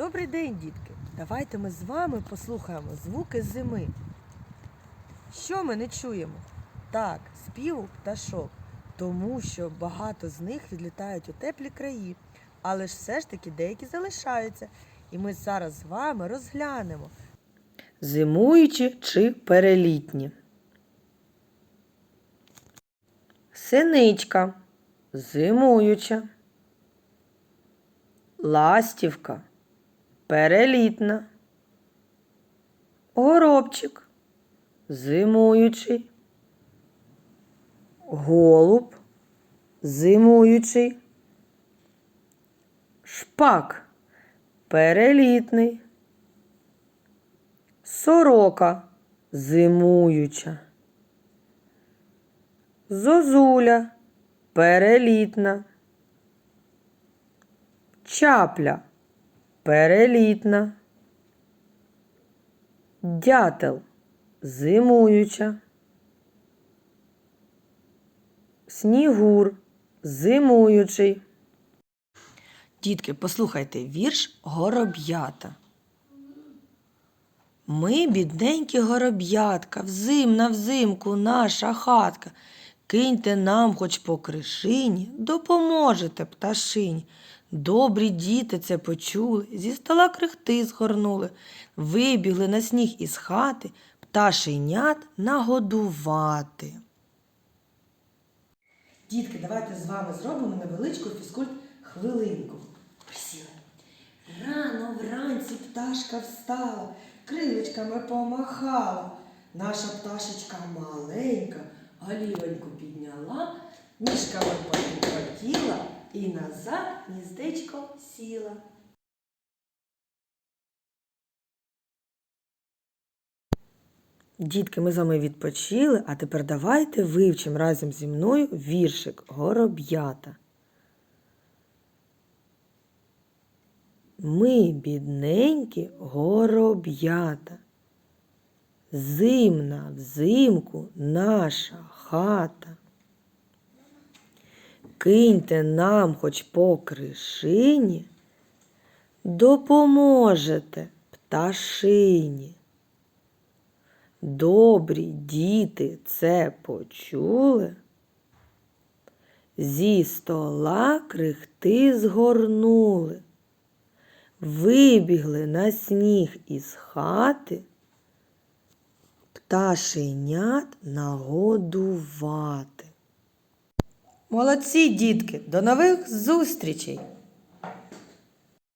Добрий день, дітки! Давайте ми з вами послухаємо звуки зими. Що ми не чуємо? Так, співу пташок, тому що багато з них відлітають у теплі краї, але ж все ж таки деякі залишаються. І ми зараз з вами розглянемо. Зимуючі чи перелітні. Синичка зимуюча. Ластівка перелітна. Горобчик зимуючий. Голуб зимуючий. Шпак перелітний. Сорока зимуюча. Зозуля перелітна. Чапля перелітна. Дятел зимуюча. Снігур зимуючий. Дітки, послухайте вірш Гороб'ята. Ми, бідненькі гороб'ятка, взим на взимку наша хатка. Киньте нам хоч по кришині, допоможете пташині. Добрі діти це почули, зі стола крихти згорнули, вибігли на сніг із хати, пташенят нагодувати. Дітки, давайте з вами зробимо невеличку фізкульт хвилинку. Присіли. Рано вранці пташка встала, крилечками помахала. Наша пташечка маленька, голівоньку підняла, ніжками потіла і назад гніздечко сіла. Дітки, ми з вами відпочили, а тепер давайте вивчимо разом зі мною віршик Гороб'ята. Ми, бідненькі гороб'ята. Зимна взимку наша хата. Киньте нам хоч по кришині, допоможете пташині. Добрі діти це почули, зі стола крихти згорнули, вибігли на сніг із хати, пташенят нагодувати. Молодці, дітки, до нових зустрічей!